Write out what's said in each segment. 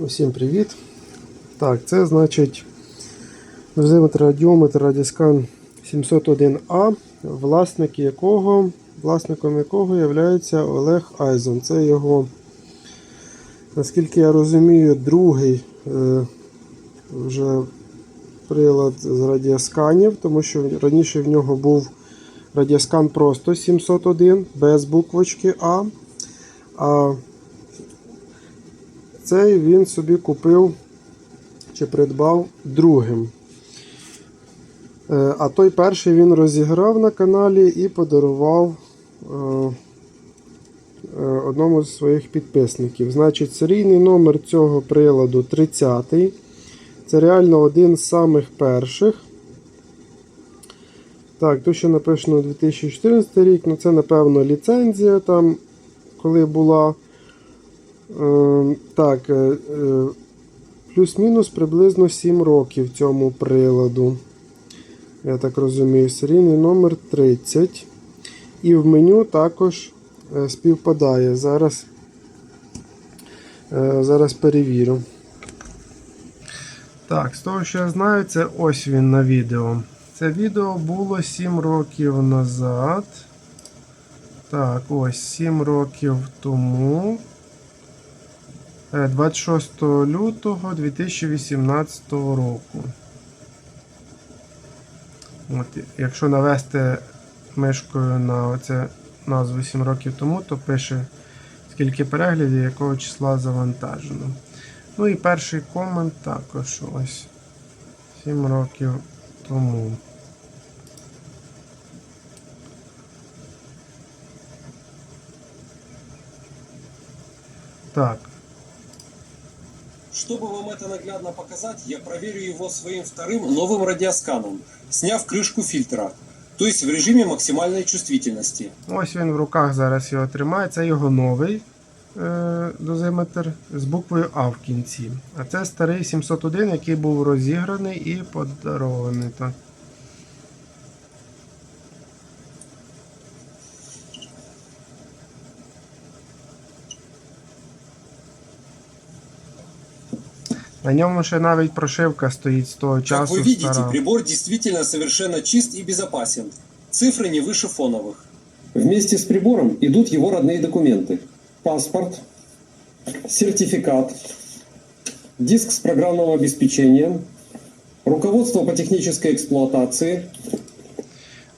Усім привіт. Так, це значить дозиметр радіометр Радіскан 701А, власник якого, власником якого є Олег Айзон. Це його, наскільки я розумію, другий е, вже прилад з радіосканів, тому що раніше в нього був радіоскан просто 701 без буквочки А. А цей він собі купив чи придбав другим. Е, А той перший він розіграв на каналі і подарував е, е, одному з своїх підписників. Значить, серійний номер цього приладу 30. Це реально один з самих перших. Так, тут ще написано 2014 рік, ну це, напевно, ліцензія там, коли була. Е, Так, е, е, плюс-мінус приблизно 7 років цьому приладу. Я так розумію, серійний номер 30. І в меню також е, співпадає. Зараз, зараз перевірю. Так, з того, що я знаю, це ось він на відео. Це відео було 7 років назад. Так, ось 7 років тому. Е, 26 лютого 2018 року. От, якщо навести мишкою на оце назву 7 років тому, то пише скільки переглядів, якого числа завантажено. Ну і перший комент також ось 7 років тому. Так, Чтобы вам это наглядно показать, я проверю его своим вторым новым радиосканом, сняв крышку фильтра, то есть в режиме максимальной чувствительности. ось він в руках зараз його тримає. Це його новий е, дозиметр з буквою А в кінці. А це старий 701, який був розіграний і подарований. Так. На ньому ще навіть прошивка стоїть з того Как часу. вы видите, стара. прибор действительно совершенно чист и безопасен. Цифры не выше фоновых. Вместе с прибором идут его родные документы. Паспорт, сертификат, диск с программным обеспечением, руководство по технической эксплуатации,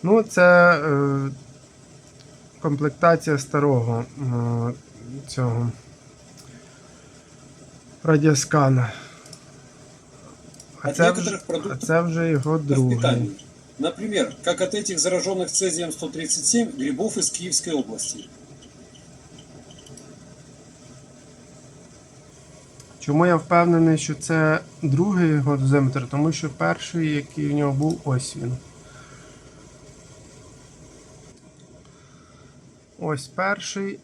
Ну, це е, комплектація старого е, цього радіоскана. А От це, некоторых вже, а продуктов це вже його в другий. питании. Например, как от этих зараженных цезием-137 грибов из Киевской области. Чому я впевнений, що це другий його дозиметр? Тому що перший, який в нього був, ось він. Ось перший.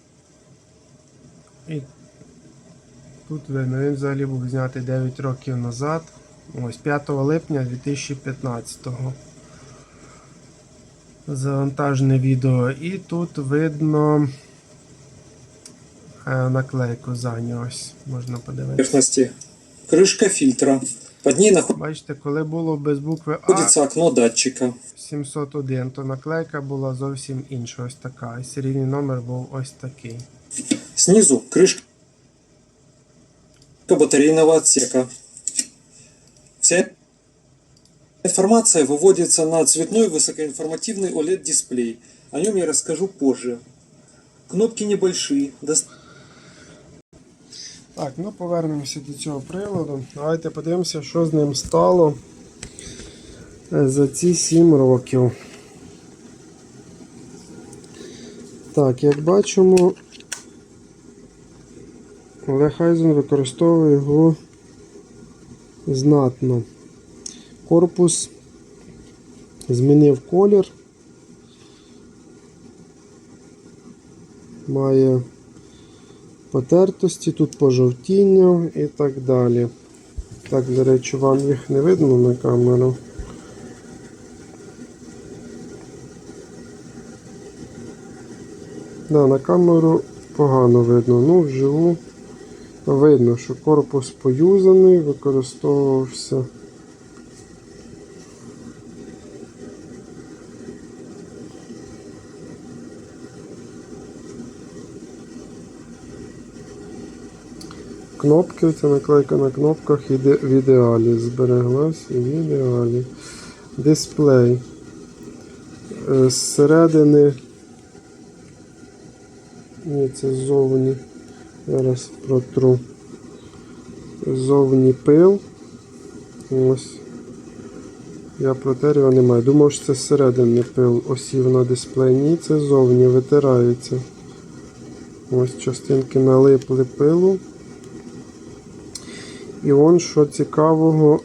І тут видно, він взагалі був знятий 9 років назад. Ось 5 липня 2015-го. Завантажене відео. І тут видно е, наклейку за нього. Ось можна подивитися. Крышка фильтра. Под ней Бачите, коли було без букви А окно датчика. 701, то наклейка була зовсім інша, ось така. І серійний номер був ось такий. Снизу крышка батарейного отсека. Вся информация выводится на цветной высокоинформативный OLED-дисплей. О нем я расскажу позже. Кнопки небольшие. дос- Так, ну повернемося до цього приладу. Давайте подивимося, що з ним стало е, за ці 7 років. Так, як бачимо, Олег Айзен використовує його знатно. Корпус змінив колір. Має потертості, тут пожовтіння і так далі. Так, до речі, вам їх не видно на камеру. Да, на камеру погано видно, ну вживу Видно, що корпус поюзаний, використовувався. Кнопки, це наклейка на кнопках іде в ідеалі. Збереглась і в ідеалі. Дисплей. Е, Зсередини. Ні, це ззовні. Зараз протру. Ззовні пил. Ось. Я протер його немає. Думав, що це зсередини пил осів на дисплей. Ні, це ззовні витирається. Ось частинки налипли пилу. І он, що цікавого,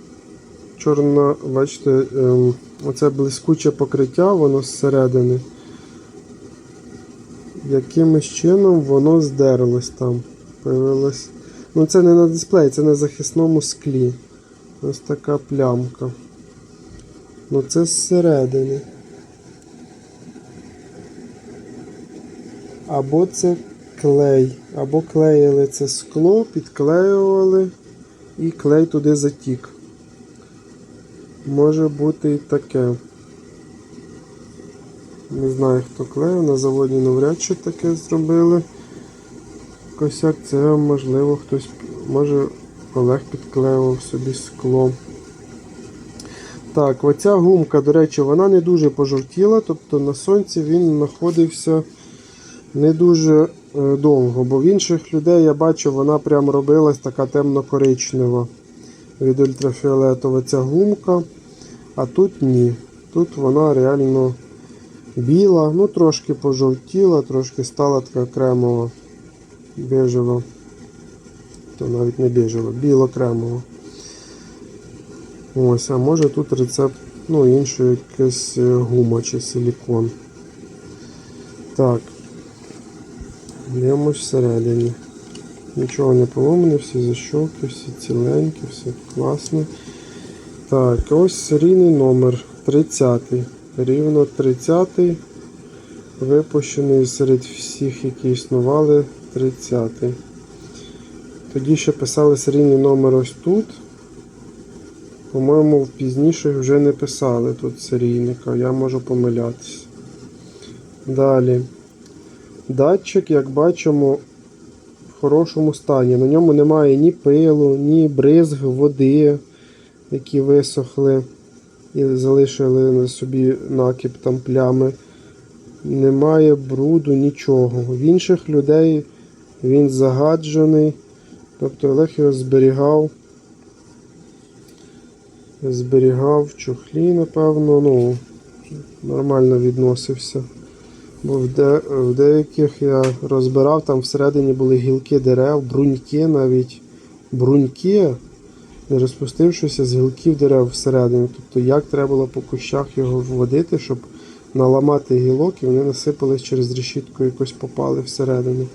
чорна, бачите, ем, оце блискуче покриття, воно зсередини. Якимось чином воно здерлось там. Появилось. Ну це не на дисплеї, це на захисному склі. Ось така плямка. Ну це зсередини. Або це клей, або клеїли це скло, підклеювали і клей туди затік. Може бути і таке. Не знаю, хто клеїв, на заводі навряд чи таке зробили. Косяк це можливо хтось, може Олег підклеював собі скло. Так, оця гумка, до речі, вона не дуже пожовтіла, тобто на сонці він знаходився не дуже е, довго, бо в інших людей я бачу, вона прям робилась така темно-коричнева від ультрафіолетова ця гумка. А тут ні. Тут вона реально біла, ну трошки пожовтіла, трошки стала така кремова, бежева. То навіть не бежева, біло-кремова. Ось, а може тут рецепт, ну, іншої якась е, гума чи силікон. Так. Дивимось всередині. Нічого не поломане, всі защолки, всі ціленькі, все класно. Так, ось серійний номер 30. Рівно 30. Випущений серед всіх, які існували 30. Тоді ще писали серійний номер ось тут. По-моєму, в пізніших вже не писали тут серійника, я можу помилятися. Далі. Датчик, як бачимо, в хорошому стані. На ньому немає ні пилу, ні бризг води, які висохли і залишили на собі накіп там плями. Немає бруду, нічого. В інших людей він загаджений. Тобто Олег його зберігав. Зберігав в чохлі, напевно, ну, нормально відносився. Бо в, де, в деяких я розбирав, там всередині були гілки дерев, бруньки навіть. Бруньки, не розпустившися з гілків дерев всередині. Тобто як треба було по кущах його вводити, щоб наламати гілок і вони насипались через решітку якось попали всередину.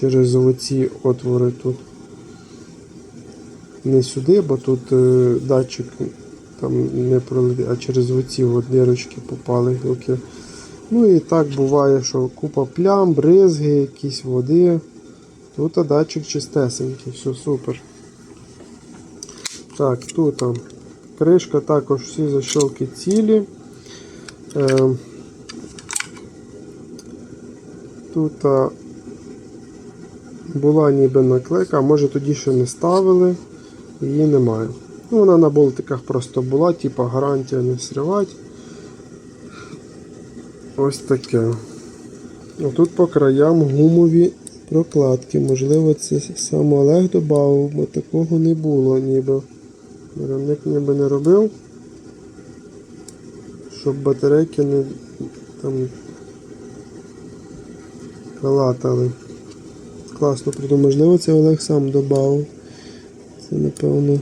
Через оці отвори тут. Не сюди, бо тут е, датчик там не пролетить, а через оці от дірочки попали гілки. Ну і так буває, що купа плям, бризги, якісь води. Тут датчик чистесенький, все супер. Так, тут а, кришка також всі защолки цілі. Е, тут була ніби наклейка, може тоді ще не ставили, її немає. Ну, вона на болтиках просто була, типа гарантія не сривать. Ось таке. Тут по краям гумові прокладки. Можливо, це сам Олег додав, бо такого не було ніби. Виробник ніби не робив. Щоб батарейки не там калатали. Класно придумав. Можливо, це Олег сам додав. Це напевно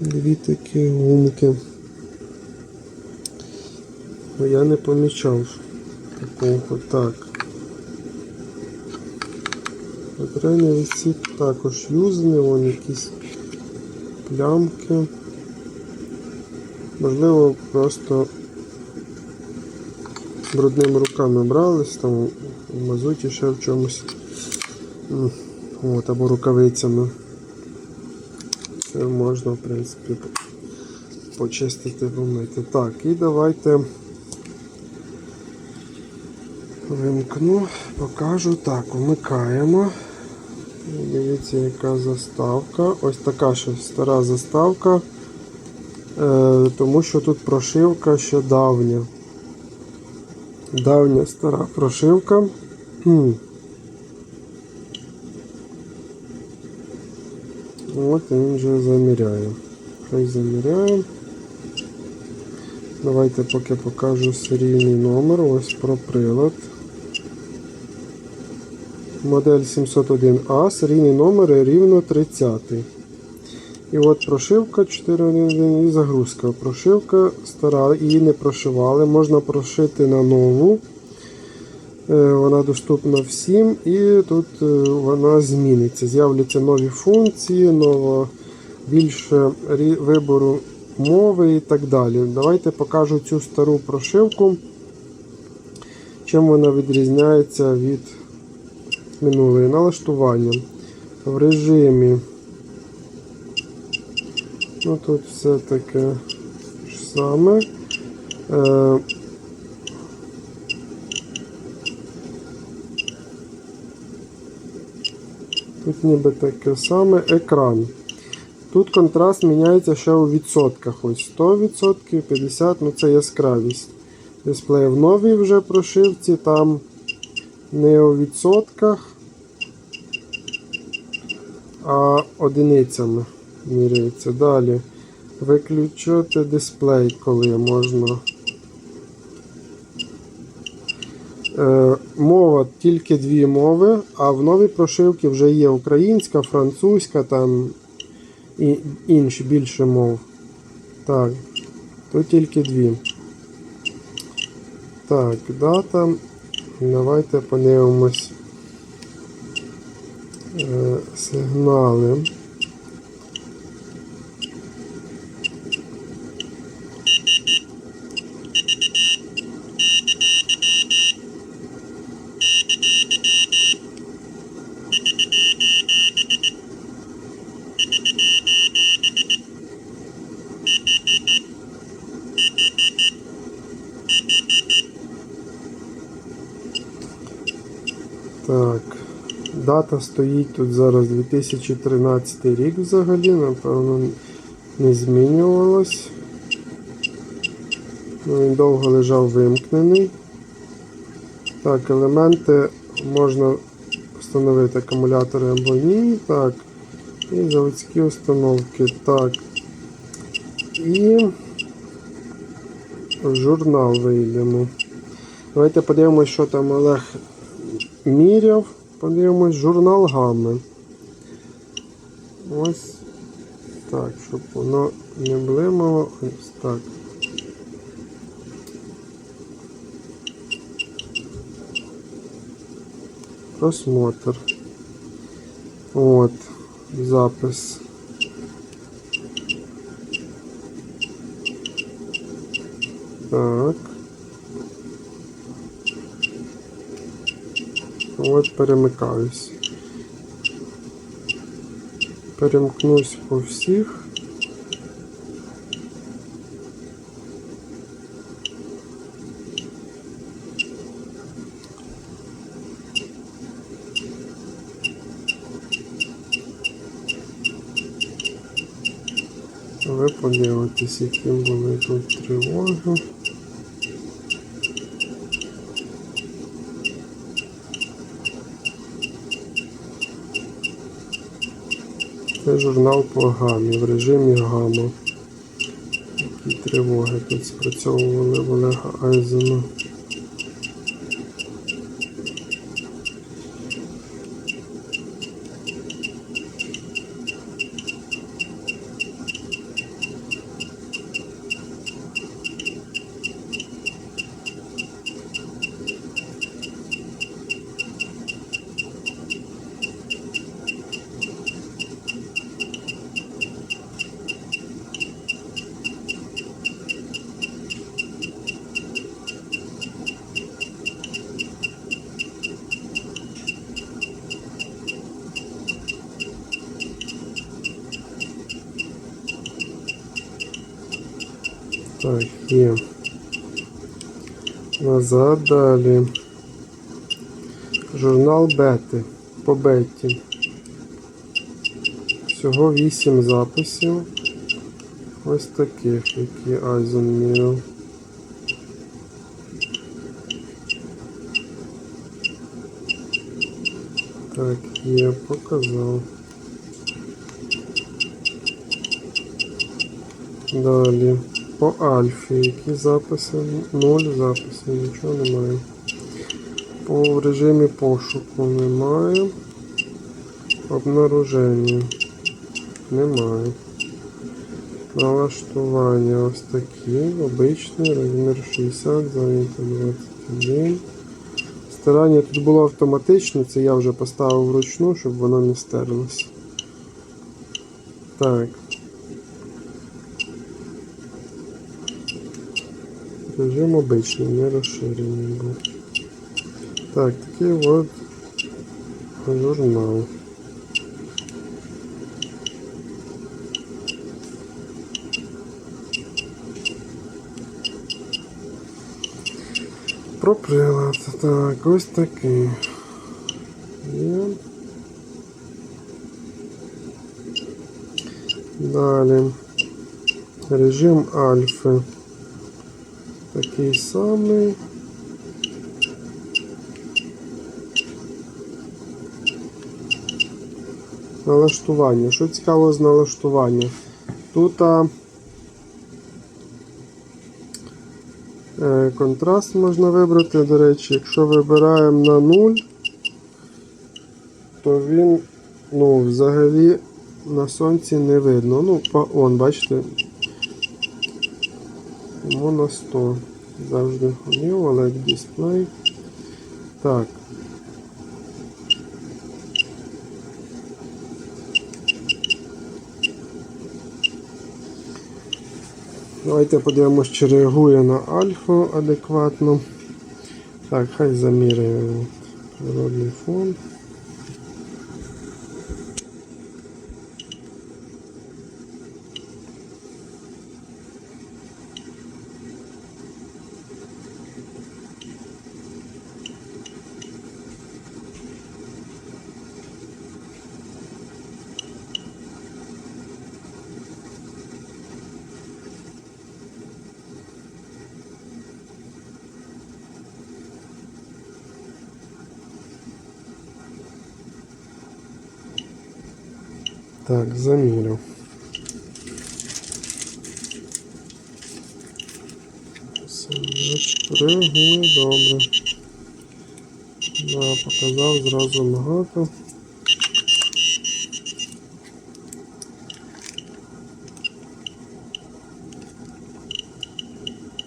дві такі гумки. Ну, я не помічав такого. Так. Батарейний відсік також юзаний, вон якісь плямки. Можливо, просто брудними руками брались, там в мазуті ще в чомусь. От, або рукавицями. Це можна, в принципі, почистити, помити. Так, і давайте вимкну, покажу. Так, вмикаємо. Дивіться, яка заставка. Ось така ще стара заставка. Е, тому що тут прошивка ще давня. Давня стара прошивка. От він вже заміряє. Хай заміряє. Давайте поки покажу серійний номер. Ось про прилад. Модель 701А, серійний номер рівно 30. І от прошивка 4.1 і загрузка. Прошивка стара, її не прошивали. Можна прошити на нову. Е, Вона доступна всім і тут е, вона зміниться. З'являться нові функції, ново, більше вибору мови і так далі. Давайте покажу цю стару прошивку. Чим вона відрізняється від минулої налаштування. В режимі. Ну тут все таке ж саме. Е, Тут ніби таке саме екран. Тут контраст міняється ще у відсотках. Ось 100%, 50%, ну це яскравість. Дисплей в новій вже прошивці, там не у відсотках, а одиницями міряється. Далі виключити дисплей, коли можна. Е, мова тільки дві мови, а в новій прошивці вже є українська, французька там і інші більше мов. Так, тут тільки дві. Так, дата. Давайте подивимось е, сигнали. Так, дата стоїть тут зараз 2013 рік взагалі, напевно, не змінювалось. Ну, Він довго лежав вимкнений. Так, елементи можна встановити акумулятори або ні. Так. І заводські установки. Так. І в журнал вийдемо. Давайте подивимось, що там Олег міряв. Подивимось журнал гами. Ось так, щоб воно не блимало. Ось так. Просмотр. От, запис. Так. От перемикаюсь. Перемкнусь по всіх. Ви подивитесь, які були тут тривоги. Журнал по гамі в режимі гама. Які тривоги тут спрацьовували Олега Айзена. Так, є. Назад далі. Журнал Бети. По Бетті. Всього 8 записів. Ось таких, які Айзен міряв. Так, є, показав. Далі. По Альфі. Які записи? Нуль записів, нічого немає. По режимі пошуку немає. Обнаруження. Немає. Налаштування ось такі. Обичний розмір 60, зайнято 21. Стирання тут було автоматичне, це я вже поставив вручну, щоб воно не стерлося. Так. Режим обичний, не розширений був. Так, такий от журнал. Про прилад. Так, ось такий. Є. Далі. Режим альфи. Такий самий. Налаштування. Що цікаво з налаштування? Тут а, е, контраст можна вибрати. До речі, якщо вибираємо на 0, то він ну, взагалі на сонці не видно. Ну, он, бачите, тому на 100. Завжди ходив, OLED дисплей. Так. Давайте подивимось, чи реагує на альфу адекватно. Так, хай заміряє природний фон. Так, заміряв. Реагує добре. Да, показав зразу багато.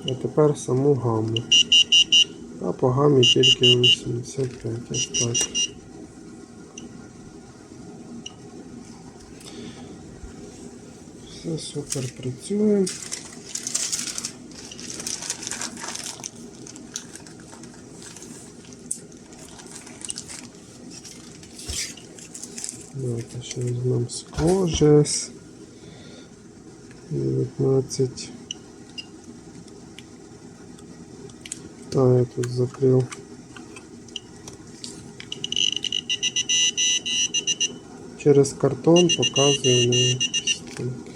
А тепер саму гамму. А по гаммі тільки 85 ось так. Все супер працює. Давайте ще візьмемо скло ЖЕС 19. А, я тут закрив. Через картон показує на стінки.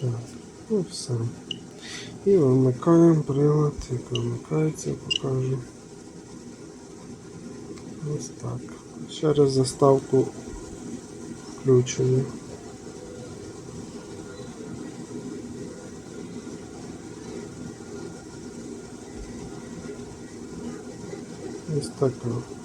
Так, ну все. І вимикаємо прилад, як вимикається, покажу. Ось так. Ще раз заставку включення. Ось така.